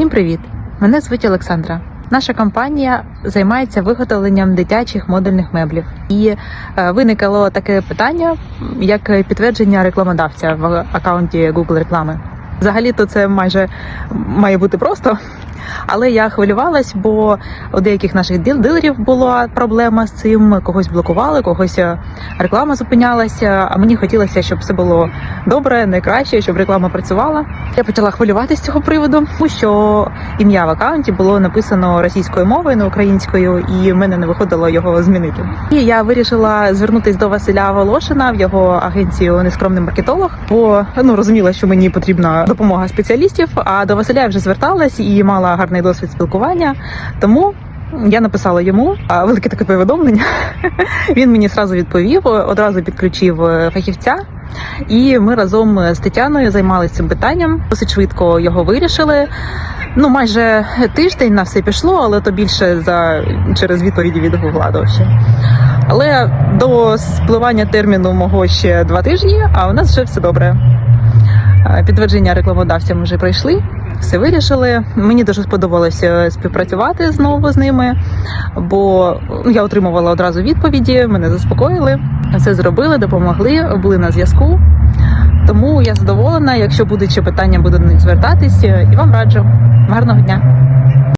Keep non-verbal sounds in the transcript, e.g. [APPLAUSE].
Всім привіт! Мене звуть Олександра. Наша компанія займається виготовленням дитячих модульних меблів. І е, виникло таке питання, як підтвердження рекламодавця в аккаунті Google реклами. Взагалі-то це майже має бути просто. Але я хвилювалась, бо у деяких наших дилерів була проблема з цим. Когось блокували, когось е, реклама зупинялася. А мені хотілося, щоб все було добре, найкраще, щоб реклама працювала. Я почала хвилюватися з цього приводу, тому що ім'я в аккаунті було написано російською мовою, не українською, і в мене не виходило його змінити. І я вирішила звернутися до Василя Волошина в його агенцію Нескромний маркетолог, бо ну розуміла, що мені потрібна допомога спеціалістів. А до Василя я вже зверталась і мала гарний досвід спілкування. Тому я написала йому велике таке повідомлення. [LAUGHS] Він мені зразу відповів, одразу підключив е, фахівця. І ми разом з Тетяною займалися цим питанням. Досить швидко його вирішили. Ну, майже тиждень на все пішло, але то більше за через відповіді від влади ще. Але до спливання терміну мого ще два тижні, а у нас вже все добре. Е, Підтвердження рекламодавцям вже пройшли, все вирішили. Мені дуже сподобалося співпрацювати знову з ними, бо я отримувала одразу відповіді, мене заспокоїли, все зробили, допомогли, були на зв'язку. Тому я задоволена. Якщо будуть ще питання, буду до них звертатись і вам раджу. Гарного дня!